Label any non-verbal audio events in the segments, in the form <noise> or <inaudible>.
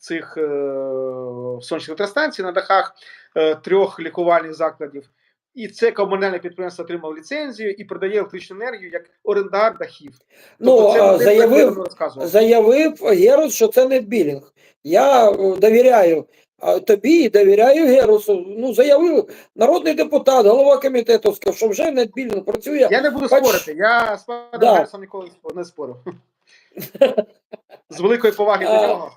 цих е, сонячних електростанцій на дахах е, трьох лікувальних закладів. І це комунальне підприємство отримало ліцензію і продає електричну енергію як орендар дахів. Ну, Тобто це заявив, заявив Герус, що це не білінг. Я е, довіряю тобі і довіряю Герусу. Ну, заявив народний депутат, голова комітету, сказав, що вже нетбілінг працює. Я не буду Бач- спорити. Я з Да. Герасом ніколи не спор- спорив. <laughs> З великої поваги до нього.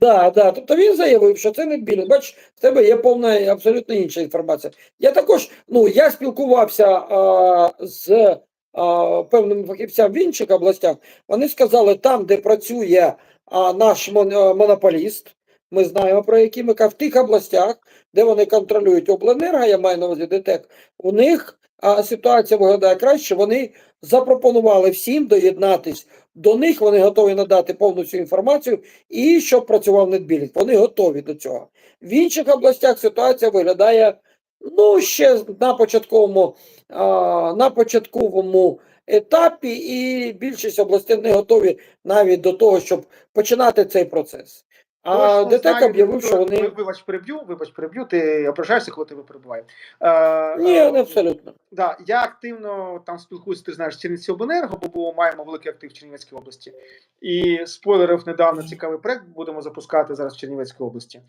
Да, да. Тобто він заявив, що це не білінг. Бач, в тебе є повна абсолютно інша інформація. Я також, ну, я спілкувався а, з а, певними фахівцями в інших областях. Вони сказали, там, де працює а, наш мон- а, монополіст, ми знаємо про які ми в тих областях, де вони контролюють обленерго, я маю на увазі ДТЕК, у них а, ситуація виглядає краще. Вони запропонували всім доєднатись до них. Вони готові надати повну цю інформацію і щоб працював нетбілінг. Вони готові до цього. В інших областях ситуація виглядає ну ще на початковому, а, на початковому етапі, і більшість областей не готові навіть до того, щоб починати цей процес. А ДТЕК об'явив, що вони Вибач, переб'ю, вибач, переб'ю, ти ображаєшся, коли тебе перебуває. Е, ні, е, не абсолютно. Да, я активно там спілкуюся, ти знаєш, з Чернівці Обленерго, бо маємо великий актив в Чернівецькій області. І спойлерів недавно цікавий проект будемо запускати зараз в Чернівецькій області.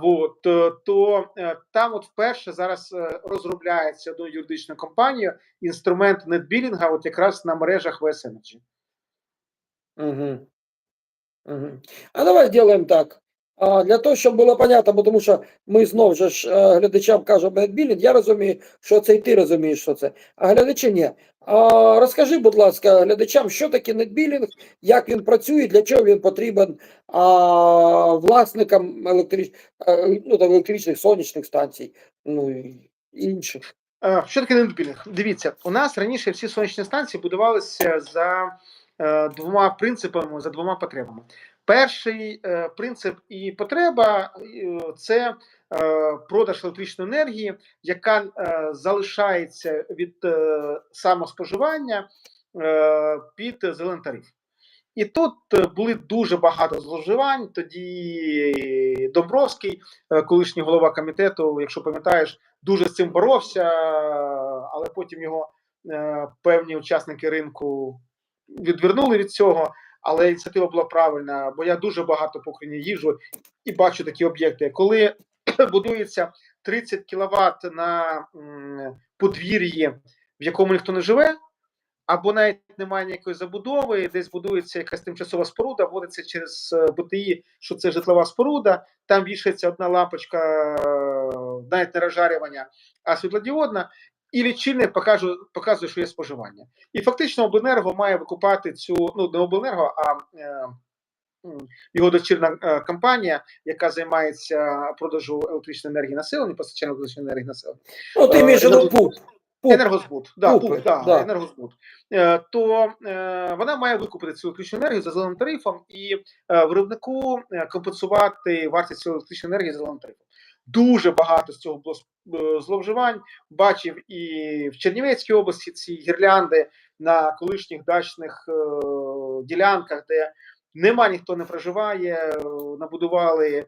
Вот, е, то там от вперше зараз розробляється одною юридичною компанією інструмент нетбілінга, от якраз на мережах VS Energy. Угу. А давай сделаем так. Для того, щоб було понятно, бо тому що ми знов же ж е, глядачам кажемо бедбілінг, я розумію, що це і ти розумієш, що це, а глядачі ні. Розкажи, будь ласка, глядачам, що таке нетбілінг, як він працює, для чого він потрібен власникам електрич... е, ну, там, електричних сонячних станцій, ну і інших. Е, Що таке нетбілінг? Дивіться, у нас раніше всі сонячні станції будувалися за двома принципами, за двома потребами. Перший е, принцип і потреба е, це е, продаж електричної енергії, яка е, залишається від е, самоспоживання е, під зелений тариф. І тут е, були дуже багато зловживань. Тоді Домбровський, е, колишній голова комітету, якщо пам'ятаєш, дуже з цим боровся, але потім його е, певні учасники ринку відвернули від цього. Але ініціатива була правильна, бо я дуже багато по Україні їжджу і бачу такі об'єкти. Коли <clears throat> будується 30 кВт на подвір'ї, в якому ніхто не живе, або навіть немає ніякої забудови, десь будується якась тимчасова споруда, вводиться через е, БТІ, що це житлова споруда, там вішається одна лампочка, е, навіть не розжарювання, а світлодіодна, і лічильник покаже, показує, що є споживання. І фактично обленерго має викупати цю, ну не обленерго, а е, його дочірна е, компанія, яка займається продажу електричної енергії населенню, постачанням електричної енергії населення. Ну, ти Е, ПУП. Енергозбут, да, Пупи, пуп, да, да. енергозбут. Е, то е, вона має викупити цю електричну енергію за зеленим тарифом і е, виробнику е, компенсувати вартість цієї електричної енергії за зеленим тарифом. Дуже багато з цього було зловживань. Бачив і в Чернівецькій області ці гірлянди на колишніх дачних е, ділянках, де нема ніхто не проживає, набудували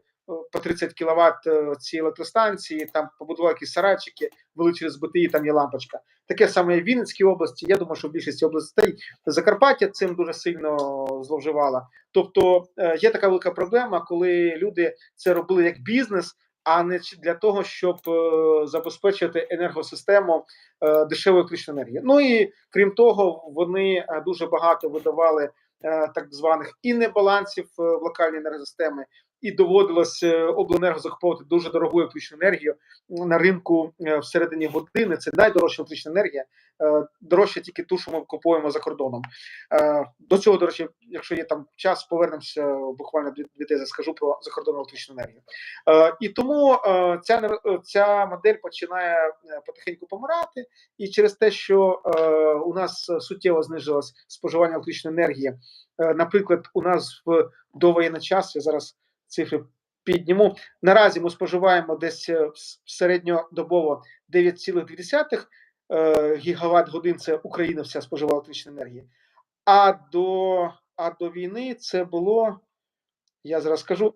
по 30 кВт ці електростанції, там побудували якісь сарайчики, вели через БТІ, там є лампочка. Таке саме і в Вінницькій області. Я думаю, що в більшості областей Закарпаття цим дуже сильно зловживала. Тобто е, є така велика проблема, коли люди це робили як бізнес, а не для того, щоб е, забезпечити енергосистему е, дешевої електричної енергії. Ну і крім того, вони е, дуже багато видавали е, так званих і небалансів е, в локальній енергосистеми, і доводилось е, обленерго закуповувати дуже дорогу електричну енергію на ринку е, всередині години. Це найдорожча електрична енергія, е, дорожча тільки ту, що ми купуємо за кордоном. До цього, до речі, якщо є там час, повернемося буквально дві, тези, скажу про закордонну електричну енергію. І тому ця ця модель починає потихеньку помирати, і через те, що у нас суттєво знизилось споживання електричної енергії. Наприклад, у нас в довоєнний час я зараз цифри підніму. Наразі ми споживаємо десь е, середньодобово 9,2 гігаватт гігават годин. Це Україна вся споживала електричної енергії. А до, а до війни це було, я зараз скажу,